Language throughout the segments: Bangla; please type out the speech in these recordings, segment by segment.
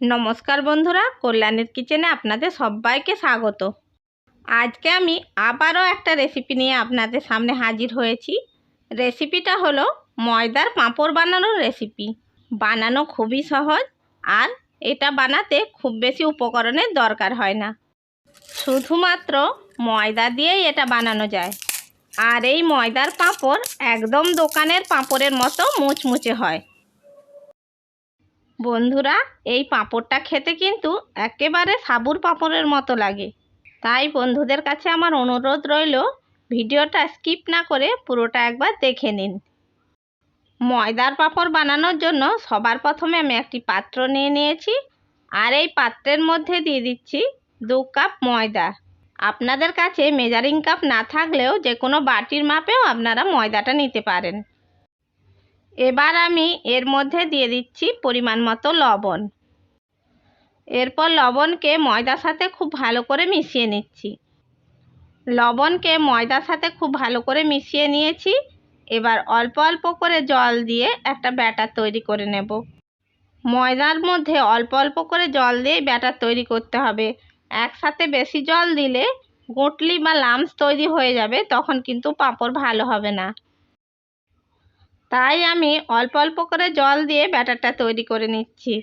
নমস্কার বন্ধুরা, কল্যাণের কিচেনে আপনাদের সবাইকে স্বাগত। আজকে আমি আবারও একটা রেসিপি নিয়ে আপনাদের সামনে হাজির হয়েছি। রেসিপিটা হলো ময়দার পাঁপড় বানানোর রেসিপি বানানো খুবই সহজ আর এটা বানাতে খুব বেশি উপকরণের দরকার হয় না। শুধুমাত্র ময়দা দিয়েই এটা বানানো যায়। আর এই ময়দার পাঁপড় একদম দোকানের পাঁপড়ের মতো মুচমুচে হয়। বন্ধুরা, এই পাঁপড়টা খেতে কিন্তু একেবারে সাবুর পাঁপড়ের মতো লাগে। তাই বন্ধুদের কাছে আমার অনুরোধ রইল, ভিডিওটা স্কিপ না করে পুরোটা একবার দেখে নিন। ময়দার পাঁপড় বানানোর জন্য সবার প্রথমে আমি একটি পাত্র নিয়ে নিয়েছি, আর এই পাত্রের মধ্যে দিয়ে দিচ্ছি দু কাপ ময়দা। আপনাদের কাছে মেজারিং কাপ না থাকলেও যে কোনো বাটির মাপেও আপনারা ময়দাটা নিতে পারেন। এবার আমি এর মধ্যে দিয়ে দিচ্ছি পরিমাণ মতো লবণ। এরপর লবণকে ময়দার সাথে খুব ভালো করে মিশিয়ে নিচ্ছি। লবণকে ময়দার সাথে খুব ভালো করে মিশিয়ে নিয়েছি। এবার অল্প অল্প করে জল দিয়ে একটা ব্যাটার তৈরি করে নেব। ময়দার মধ্যে অল্প অল্প করে জল দিয়ে ব্যাটার তৈরি করতে হবে। একসাথে বেশি জল দিলে গুটলি বা লামস তৈরি হয়ে যাবে, তখন কিন্তু পাঁপড় ভালো হবে না। তাই আমি অল্প অল্প করে জল দিয়ে ব্যাটারটা তৈরি করে নিচ্ছি।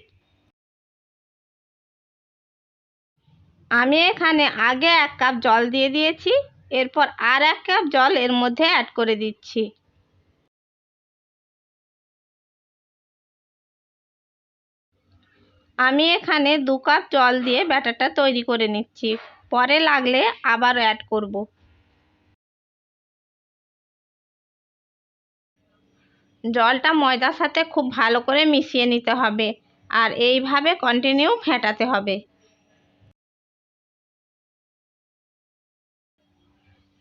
আমি এখানে আগে এক কাপ জল দিয়ে দিয়েছি, এরপর আর এক কাপ জল এর মধ্যে অ্যাড করে দিচ্ছি। আমি এখানে দু কাপ জল দিয়ে ব্যাটারটা তৈরি করে নিচ্ছি, পরে লাগলে আবার অ্যাড করব। জলটা ময়দার সাথে খুব ভালো করে মিশিয়ে নিতে হবে আর এইভাবে কন্টিনিউ ফেটাতে হবে।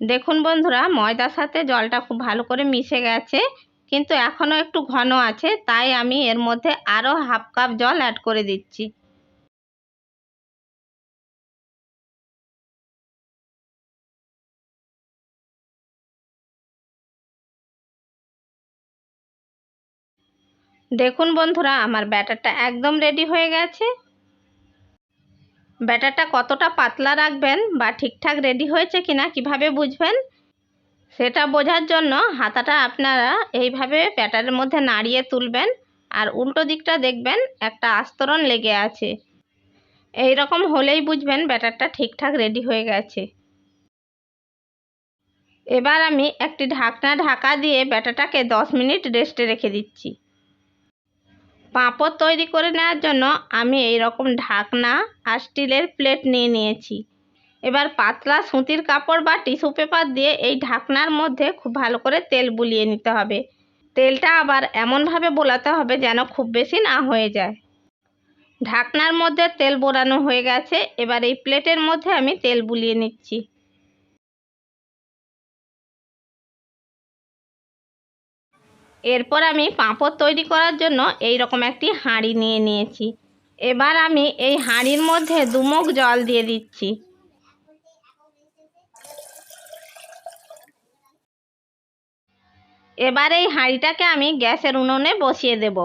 দেখুন বন্ধুরা, ময়দার সাথে জলটা খুব ভালো করে মিশে গেছে, কিন্তু এখনও একটু ঘন আছে, তাই আমি এর মধ্যে আরও হাফ কাপ জল অ্যাড করে দিচ্ছি। দেখুন বন্ধুরা, আমার ব্যাটারটা একদম রেডি হয়ে গেছে। ব্যাটারটা কতটা পাতলা রাখবেন বা ঠিকঠাক রেডি হয়েছে কিনা কীভাবে বুঝবেন, সেটা বোঝার জন্য হাতাটা আপনারা এইভাবে ব্যাটারের মধ্যে নাড়িয়ে তুলবেন আর উল্টো দিকটা দেখবেন একটা আস্তরণ লেগে আছে। এই রকম হলেই বুঝবেন ব্যাটারটা ঠিকঠাক রেডি হয়ে গেছে। এবার আমি একটি ঢাকনা ঢাকা দিয়ে ব্যাটারটাকে দশ মিনিট রেস্টে রেখে দিচ্ছি। পাঁপড় তৈরি করে নেওয়ার জন্য আমি এই রকম ঢাকনা আর স্টিলের প্লেট নিয়ে নিয়েছি। এবার পাতলা সুতির কাপড় বা টিস্যু পেপার দিয়ে এই ঢাকনার মধ্যে খুব ভালো করে তেল বুলিয়ে নিতে হবে। তেলটা আবার এমনভাবে বোলাতে হবে যেন খুব বেশি না হয়ে যায়। ঢাকনার মধ্যে তেল বোড়ানো হয়ে গেছে। এবার এই প্লেটের মধ্যে আমি তেল বুলিয়ে নিচ্ছি। এরপর আমি পাঁপড় তৈরি করার জন্য এই রকম একটি হাঁড়ি নিয়ে নিয়েছি। এবার আমি এই হাঁড়ির মধ্যে দুমুখ জল দিয়ে দিচ্ছি। এবার এই হাঁড়িটাকে আমি গ্যাসের উনুনে বসিয়ে দেব।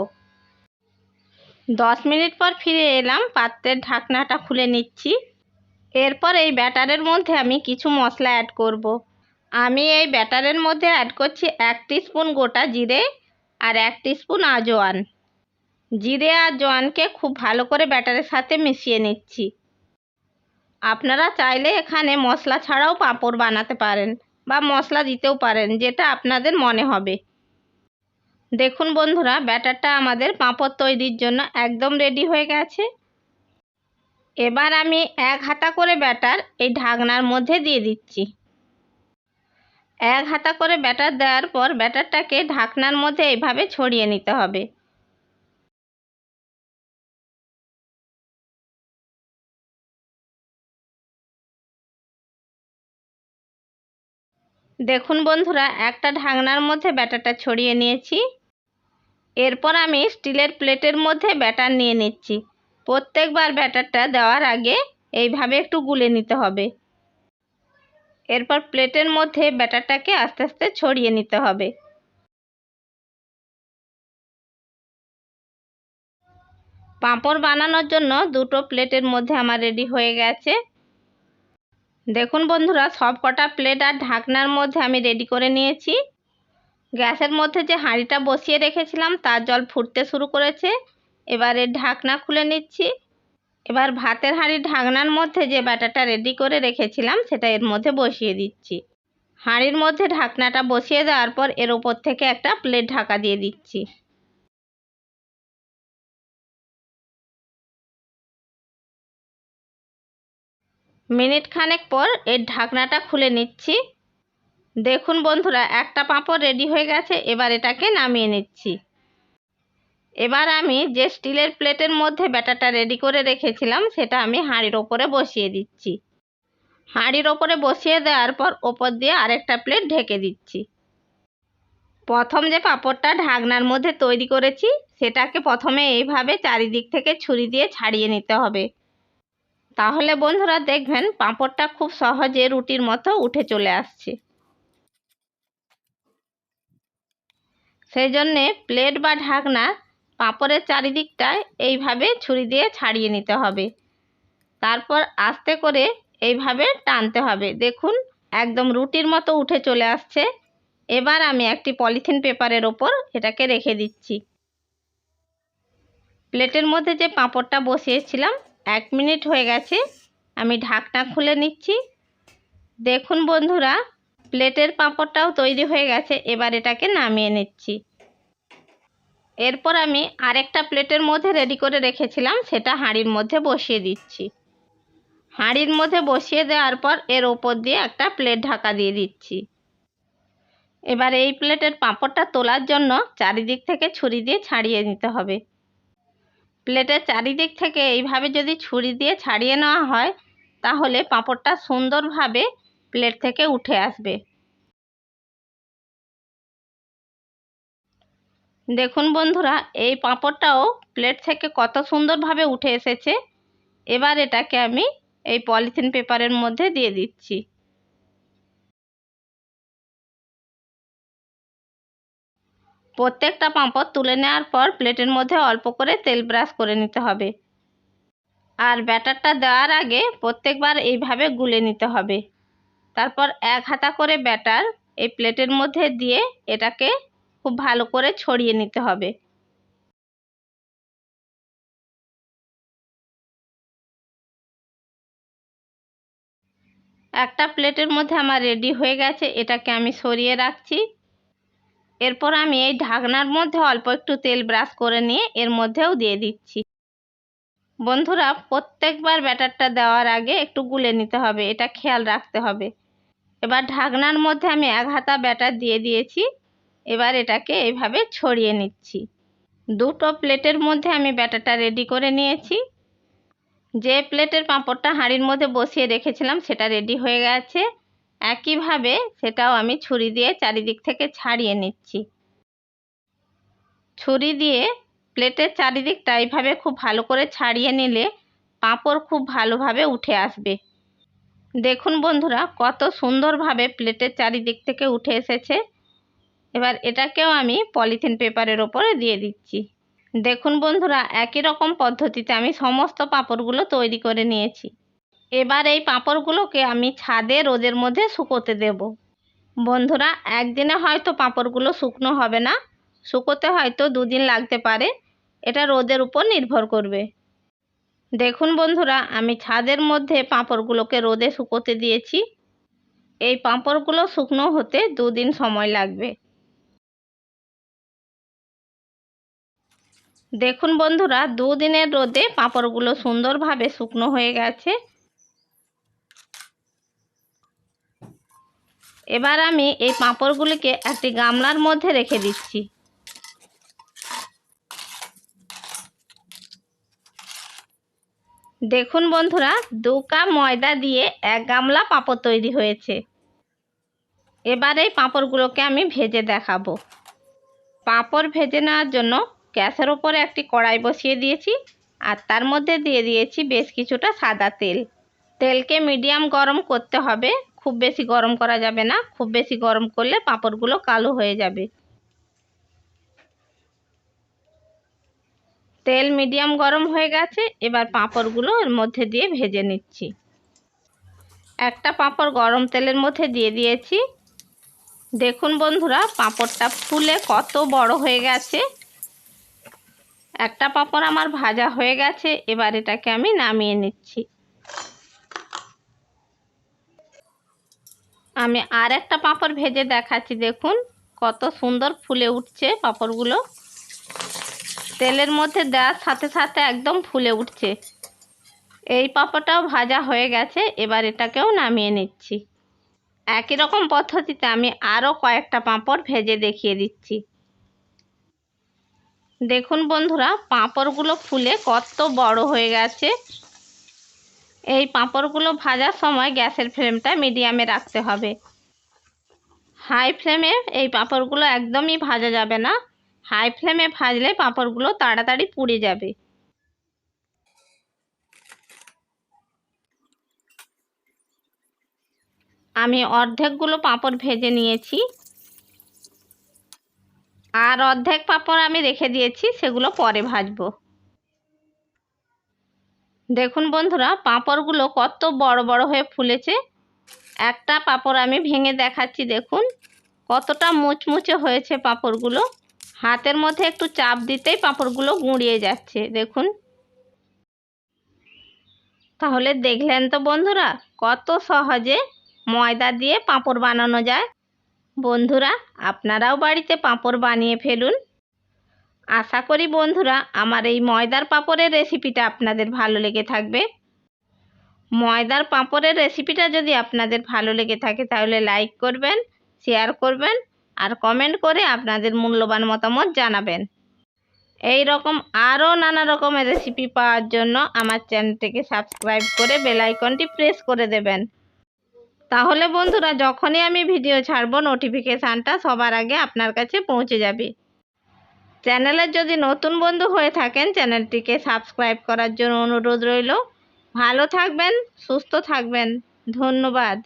দশ মিনিট পর ফিরে এলাম, পাত্রের ঢাকনাটা খুলে নিচ্ছি। এরপর এই ব্যাটারের মধ্যে আমি কিছু মশলা অ্যাড করব। আমি এই ব্যাটারের মধ্যে অ্যাড করছি এক স্পুন গোটা জিরে আর এক স্পুন আজওয়ান জিরে আর জোয়ানকে খুব ভালো করে ব্যাটারের সাথে মিশিয়ে নিচ্ছি। আপনারা চাইলে এখানে মশলা ছাড়াও পাঁপড় বানাতে পারেন বা মশলা দিতেও পারেন, যেটা আপনাদের মনে হবে। দেখুন বন্ধুরা, ব্যাটারটা আমাদের পাঁপড় তৈরির জন্য একদম রেডি হয়ে গেছে। এবার আমি এক হাতা করে ব্যাটার এই ঢাকনার মধ্যে দিয়ে দিচ্ছি। এক হাতা করে ব্যাটার দেওয়ার পর ব্যাটারটাকে ঢাকনার মধ্যে এইভাবে ছড়িয়ে নিতে হবে। দেখুন বন্ধুরা, একটা ঢাকনার মধ্যে ব্যাটারটা ছড়িয়ে নিয়েছি। এরপর আমি স্টিলের প্লেটের মধ্যে ব্যাটার নিয়ে নিচ্ছি। প্রত্যেকবার ব্যাটারটা দেওয়ার আগে এইভাবে একটু গুলে নিতে হবে। এরপর প্লেটের মধ্যে ব্যাটারটাকে আস্তে আস্তে ছড়িয়ে নিতে হবে। পাঁপড় বানানোর জন্য দুটো প্লেটের মধ্যে আমার রেডি হয়ে গেছে। দেখুন বন্ধুরা সব কটা প্লেট আর ঢাকনার মধ্যে আমি রেডি করে নিয়েছি। গ্যাসের মধ্যে যে হাঁড়িটা বসিয়ে রেখেছিলাম, তার জল ফুটতে শুরু করেছে। এবারে ঢাকনা খুলে নিচ্ছি। এবার ভাতের হাঁড়ির ঢাকনার মধ্যে যে ব্যাটারটা রেডি করে রেখেছিলাম, সেটা এর মধ্যে বসিয়ে দিচ্ছি। হাঁড়ির মধ্যে ঢাকনাটা বসিয়ে দেওয়ার পর এর ওপর থেকে একটা প্লেট ঢাকা দিয়ে দিচ্ছি। মিনিট খানেক পর এর ঢাকনাটা খুলে নিচ্ছি। দেখুন বন্ধুরা, একটা পাঁপড় রেডি হয়ে গেছে, এবার এটাকে নামিয়ে নিচ্ছি। এবার আমি যে স্টিলের প্লেটের মধ্যে ব্যাটারটা রেডি করে রেখেছিলাম, সেটা আমি হাঁড়ির ওপরে বসিয়ে দিচ্ছি। হাঁড়ির ওপরে বসিয়ে দেওয়ার পর ওপর দিয়ে আরেকটা প্লেট ঢেকে দিচ্ছি। প্রথম যে পাঁপড়টা ঢাকনার মধ্যে তৈরি করেছি, সেটাকে প্রথমে এইভাবে চারিদিক থেকে ছুরি দিয়ে ছাড়িয়ে নিতে হবে। তাহলে বন্ধুরা দেখবেন পাঁপড়টা খুব সহজে রুটির মতো উঠে চলে আসছে। সেই জন্যে প্লেট বা ঢাকনা পাঁপড়ের চারিদিকটায় এইভাবে ছুরি দিয়ে ছাড়িয়ে নিতে হবে। তারপর আস্তে করে এইভাবে টানতে হবে। দেখুন, একদম রুটির মতো উঠে চলে আসছে। এবার আমি একটি পলিথিন পেপারের ওপর এটাকে রেখে দিচ্ছি। প্লেটের মধ্যে যে পাঁপড়টা বসিয়েছিলাম, এক মিনিট হয়ে গেছে। আমি ঢাকনা খুলে নিচ্ছি। দেখুন বন্ধুরা, প্লেটের পাঁপড়টাও তৈরি হয়ে গেছে। এবার এটাকে নামিয়ে নিচ্ছি। এরপর আমি আরেকটা প্লেটের মধ্যে রেডি করে রেখেছিলাম, সেটা হাঁড়ির মধ্যে বসিয়ে দিচ্ছি। হাঁড়ির মধ্যে বসিয়ে দেওয়ার পর এর ওপর দিয়ে একটা প্লেট ঢাকা দিয়ে দিচ্ছি। এবার এই প্লেটের পাঁপড়টা তোলার জন্য চারিদিক থেকে ছুরি দিয়ে ছাড়িয়ে নিতে হবে। প্লেটের চারিদিক থেকে এইভাবে যদি ছুরি দিয়ে ছাড়িয়ে নেওয়া হয়, তাহলে পাঁপড়টা সুন্দরভাবে প্লেট থেকে উঠে আসবে। দেখুন বন্ধুরা, এই পাঁপড়টাও প্লেট থেকে কত সুন্দরভাবে উঠে এসেছে। এবার এটাকে আমি এই পলিথিন পেপারের মধ্যে দিয়ে দিচ্ছি। প্রত্যেকটা পাঁপড় তুলে নেওয়ার পর প্লেটের মধ্যে অল্প করে তেল ব্রাশ করে নিতে হবে। আর ব্যাটারটা দেওয়ার আগে প্রত্যেকবার এইভাবে গুলে নিতে হবে। তারপর এক হাতা করে ব্যাটার এই প্লেটের মধ্যে দিয়ে এটাকে খুব ভালো করে ছড়িয়ে নিতে হবে। একটা প্লেটের মধ্যে আমার রেডি হয়ে গেছে, এটাকে আমি সরিয়ে রাখছি। এরপর আমি এই ঢাকনার মধ্যে অল্প একটু তেল ব্রাশ করে নিয়ে এর মধ্যেও দিয়ে দিচ্ছি। বন্ধুরা, প্রত্যেকবার ব্যাটারটা দেওয়ার আগে একটু গুলে নিতে হবে, এটা খেয়াল রাখতে হবে। এবার ঢাকনার মধ্যে আমি এক হাতা ব্যাটার দিয়ে দিয়েছি। এবার এটাকে এইভাবে ছড়িয়ে নিচ্ছি। দুটো প্লেটের মধ্যে আমি ব্যাটারটা রেডি করে নিয়েছি। যে প্লেটের পাঁপড়টা হাঁড়ির মধ্যে বসিয়ে রেখেছিলাম, সেটা রেডি হয়ে গেছে। একইভাবে সেটাও আমি ছুরি দিয়ে চারিদিক থেকে ছাড়িয়ে নিচ্ছি। ছুরি দিয়ে প্লেটের চারিদিকটা এইভাবে খুব ভালো করে ছাড়িয়ে নিলে পাঁপড় খুব ভালোভাবে উঠে আসবে। দেখুন বন্ধুরা, কত সুন্দরভাবে প্লেটের চারিদিক থেকে উঠে এসেছে। এবার এটাকেও আমি পলিথিন পেপারের ওপরে দিয়ে দিচ্ছি। দেখুন বন্ধুরা, একই রকম পদ্ধতিতে আমি সমস্ত পাঁপড়গুলো তৈরি করে নিয়েছি। এবার এই পাঁপড়গুলোকে আমি ছাদে রোদের মধ্যে শুকোতে দেব। বন্ধুরা, একদিনে হয়তো পাঁপড়গুলো শুকনো হবে না। শুকোতে হয়তো দুদিন লাগতে পারে। এটা রোদের উপর নির্ভর করবে। দেখুন বন্ধুরা, আমি ছাদের মধ্যে পাঁপড়গুলোকে রোদে শুকোতে দিয়েছি। এই পাঁপড়গুলো শুকনো হতে দুদিন সময় লাগবে। দেখুন বন্ধুরা, দুদিনের রোদে পাঁপড়গুলো সুন্দরভাবে শুকনো হয়ে গেছে। এবার আমি এই পাঁপড়গুলিকে একটি গামলার মধ্যে রেখে দিচ্ছি। দেখুন বন্ধুরা, দু কাপ ময়দা দিয়ে এক গামলা পাঁপড় তৈরি হয়েছে। এবার এই পাঁপড়গুলোকে আমি ভেজে দেখাবো। পাঁপড় ভেজে নেওয়ার জন্য গ্যাসের ওপরে একটি কড়াই বসিয়ে দিয়েছি আর তার মধ্যে দিয়ে দিয়েছি বেশ কিছুটা সাদা তেল। তেলকে মিডিয়াম গরম করতে হবে। খুব বেশি গরম করা যাবে না। খুব বেশি গরম করলে পাঁপড়গুলো কালো হয়ে যাবে। তেল মিডিয়াম গরম হয়ে গেছে। এবার পাঁপড়গুলো এর মধ্যে দিয়ে ভেজে নিচ্ছি। একটা পাঁপড় গরম তেলের মধ্যে দিয়ে দিয়েছি। দেখুন বন্ধুরা, পাঁপড়টা ফুলে কত বড় হয়ে গেছে। একটা পাঁপড় আমার ভাজা হয়ে গেছে, এবার এটাকে আমি নামিয়ে নিচ্ছি। আমি আর একটা পাঁপড় ভেজে দেখাচ্ছি, দেখুন কত সুন্দর ফুলে উঠছে পাঁপড়গুলো। তেলের মধ্যে দেওয়ার সাথে সাথে একদম ফুলে উঠছে। এই পাঁপড়টাও ভাজা হয়ে গেছে, এবার এটাকেও নামিয়ে নিচ্ছি। একই রকম পদ্ধতিতে আমি আরও কয়েকটা পাঁপড় ভেজে দেখিয়ে দিচ্ছি। দেখুন বন্ধুরা, পাঁপড়গুলো ফুলে কত বড় হয়ে গেছে। এই পাঁপড়গুলো ভাজার সময় গ্যাসের ফ্লেমটা মিডিয়ামে রাখতে হবে। হাই ফ্লেমে এই পাঁপড়গুলো একদমই ভাজা যাবে না। হাই ফ্লেমে ভাজলে পাঁপড়গুলো তাড়াতাড়ি পুড়ে যাবে। আমি অর্ধেকগুলো পাঁপড় ভেজে নিয়েছি। আর অর্ধেক পাঁপড় আমি রেখে দিয়েছি, সেগুলো পরে ভাজবো। দেখুন বন্ধুরা, পাঁপড়গুলো কত বড় বড় হয়ে ফুলেছে। একটা পাঁপড় আমি ভেঙে দেখাচ্ছি, দেখুন। কতটা মুচমুচে হয়েছে পাঁপড়গুলো। হাতের মধ্যে একটু চাপ দিতেই পাঁপড়গুলো গুঁড়িয়ে যাচ্ছে, দেখুন। তাহলে দেখলেন তো বন্ধুরা, কত সহজে ময়দা দিয়ে পাঁপড় বানানো যায়। বন্ধুরা, আপনারাও বাড়িতে পাঁপড় বানিয়ে ফেলুন। আশা করি বন্ধুরা, আমার এই ময়দার পাঁপড়ের রেসিপিটা আপনাদের ভালো লেগে থাকবে। ময়দার পাঁপড়ের রেসিপিটা যদি আপনাদের ভালো লেগে থাকে, তাহলে লাইক করবেন, শেয়ার করবেন, আর কমেন্ট করে আপনাদের মূল্যবান মতামত জানাবেন। এই রকম আরও নানা রকমের রেসিপি পাওয়ার জন্য আমার চ্যানেলটিকে সাবস্ক্রাইব করে বেল আইকনটি প্রেস করে দেবেন। তাহলে বন্ধুরা যখনই আমি ভিডিও ছাড়বো নোটিফিকেশানটা সবার আগে আপনার কাছে পৌঁছে যাবে। চ্যানেলের যদি নতুন বন্ধু হয়ে থাকেন, চ্যানেলটিকে সাবস্ক্রাইব করার জন্য অনুরোধ রইল। ভালো থাকবেন, সুস্থ থাকবেন। ধন্যবাদ।